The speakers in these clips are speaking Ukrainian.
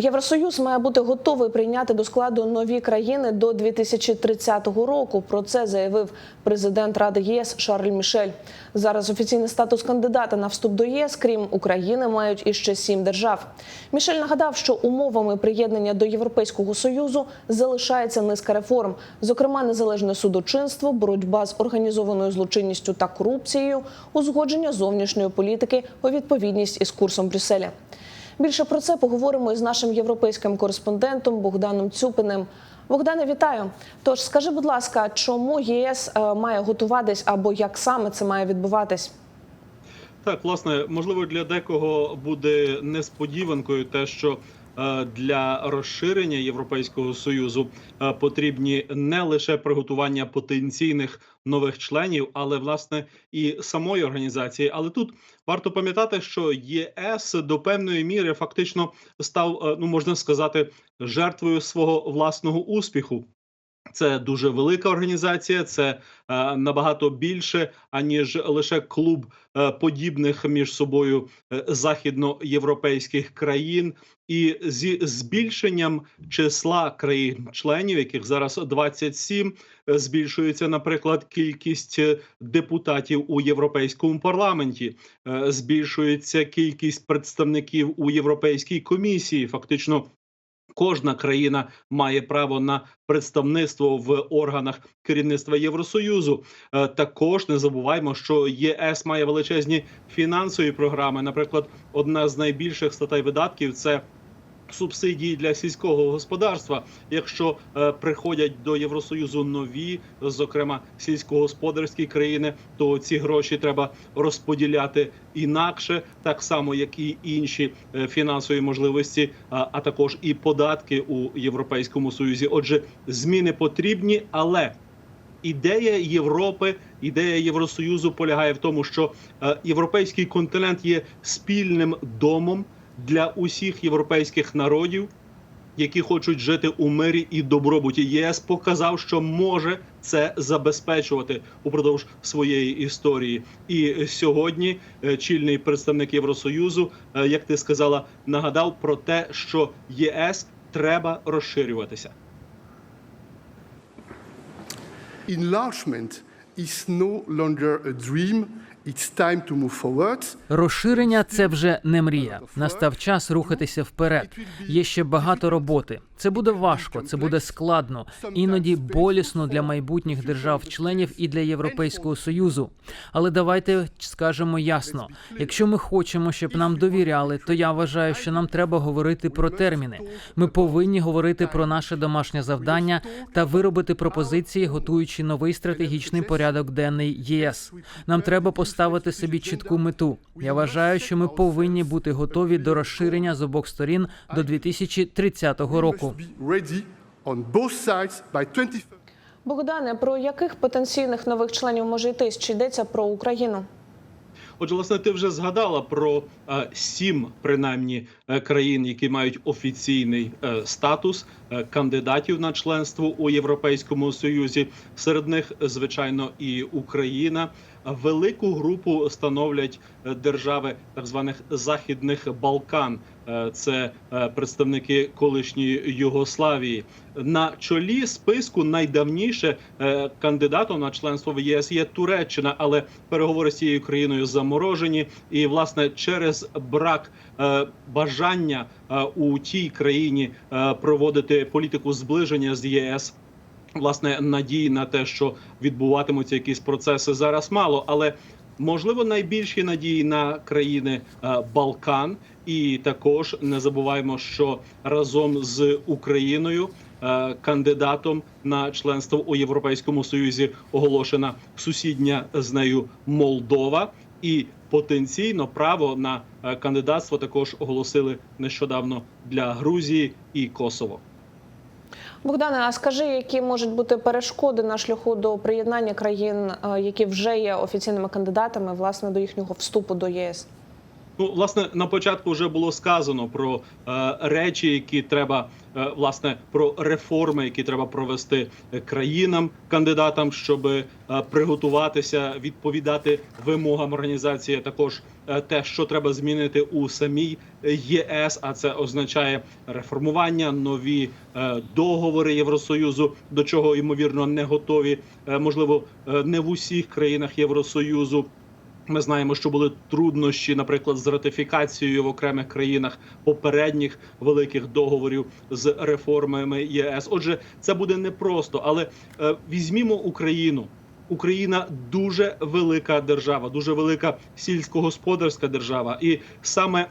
Євросоюз має бути готовий прийняти до складу нові країни до 2030 року. Про це заявив президент Ради ЄС Шарль Мішель. Зараз офіційний статус кандидата на вступ до ЄС, крім України, мають іще сім держав. Мішель нагадав, що умовами приєднання до Європейського союзу залишається низка реформ, зокрема незалежне судочинство, боротьба з організованою злочинністю та корупцією, узгодження зовнішньої політики у відповідність із курсом Брюсселя. Більше про це поговоримо із нашим європейським кореспондентом Богданом Цюпиним. Богдане, вітаю. Тож скажи, будь ласка, чому ЄС е, має готуватись або як саме це має відбуватись? Так, власне, можливо, для декого буде несподіванкою те, що для розширення Європейського союзу е, потрібні не лише приготування потенційних нових членів, але власне і самої організації. Але тут варто пам'ятати, що ЄС до певної міри фактично став, е, ну можна сказати, жертвою свого власного успіху. Це дуже велика організація, це е, набагато більше аніж лише клуб е, подібних між собою е, західноєвропейських країн, і зі збільшенням числа країн-членів, яких зараз 27, е, збільшується, наприклад, кількість е, депутатів у європейському парламенті, е, збільшується кількість представників у європейській комісії. Фактично. Кожна країна має право на представництво в органах керівництва Євросоюзу. Е, Також не забуваємо, що ЄС має величезні фінансові програми. Наприклад, одна з найбільших статей видатків це. Субсидії для сільського господарства, якщо е, приходять до Євросоюзу нові, зокрема сільськогосподарські країни, то ці гроші треба розподіляти інакше, так само як і інші е, фінансові можливості, а, а також і податки у Європейському Союзі. Отже, зміни потрібні, але ідея Європи, ідея Євросоюзу полягає в тому, що е, європейський континент є спільним домом для усіх європейських народів, які хочуть жити у мирі і добробуті. ЄС показав, що може це забезпечувати упродовж своєї історії. І сьогодні е, чільний представник Євросоюзу, е, як ти сказала, нагадав про те, що ЄС треба розширюватися. enlargement is no longer a dream. Розширення це вже не мрія. Настав час рухатися вперед. Є ще багато роботи. Це буде важко, це буде складно, іноді болісно для майбутніх держав-членів і для Європейського союзу. Але давайте скажемо ясно: якщо ми хочемо, щоб нам довіряли, то я вважаю, що нам треба говорити про терміни. Ми повинні говорити про наше домашнє завдання та виробити пропозиції, готуючи новий стратегічний порядок денний ЄС. Нам треба поставити собі чітку мету. Я вважаю, що ми повинні бути готові до розширення з обох сторін до 2030 року. Must be ready on both sides by 20. Богдане, про яких потенційних нових членів може йтись? Чи йдеться про Україну? Отже, власне, ти вже згадала про е, сім принаймні е, країн, які мають офіційний е, статус е, кандидатів на членство у Європейському Союзі. Серед них, звичайно, і Україна. Велику групу становлять е, держави так званих західних Балкан. Е, Це е, представники колишньої Югославії. На чолі списку найдавніше е, кандидатом на членство в ЄС є Туреччина, але переговори з цією країною заморожені. І власне через брак бажання у тій країні проводити політику зближення з ЄС. Власне, надії на те, що відбуватимуться якісь процеси зараз мало, але можливо найбільші надії на країни е, Балкан, і також не забуваємо, що разом з Україною е, кандидатом на членство у Європейському Союзі оголошена сусідня з нею Молдова, і потенційно право на е, кандидатство також оголосили нещодавно для Грузії і Косово. Богдане, а скажи, які можуть бути перешкоди на шляху до приєднання країн, е, які вже є офіційними кандидатами, власне, до їхнього вступу до ЄС? Ну, власне, на початку вже було сказано про е, речі, які треба е, власне про реформи, які треба провести е, країнам, кандидатам, щоб е, приготуватися відповідати вимогам організації. Також е, те, що треба змінити у самій ЄС, а це означає реформування, нові е, договори Євросоюзу, до чого ймовірно не готові, е, можливо, е, не в усіх країнах Євросоюзу. Ми знаємо, що були труднощі, наприклад, з ратифікацією в окремих країнах попередніх великих договорів з реформами ЄС. Отже, це буде непросто, але е, візьмімо Україну. Україна дуже велика держава, дуже велика сільськогосподарська держава, і саме,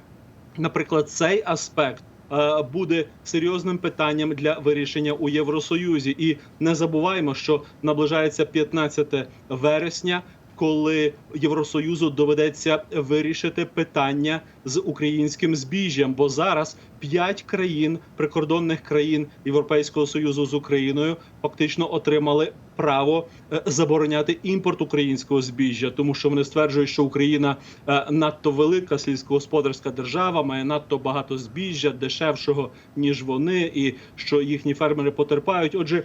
наприклад, цей аспект е, буде серйозним питанням для вирішення у Євросоюзі. І не забуваємо, що наближається 15 вересня коли Євросоюзу доведеться вирішити питання з українським збіжжям, бо зараз п'ять країн прикордонних країн Європейського союзу з Україною фактично отримали право е, забороняти імпорт українського збіжжя, тому що вони стверджують, що Україна е, надто велика сільськогосподарська держава, має надто багато збіжжя, дешевшого ніж вони, і що їхні фермери потерпають. Отже,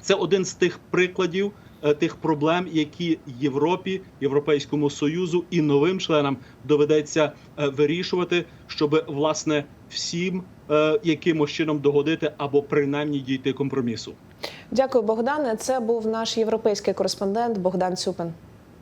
це один з тих прикладів тих проблем, які Європі, Європейському Союзу і новим членам доведеться е, вирішувати, щоб власне всім е, якимось чином догодити або принаймні дійти компромісу. Дякую, Богдане. Це був наш європейський кореспондент Богдан Цюпин.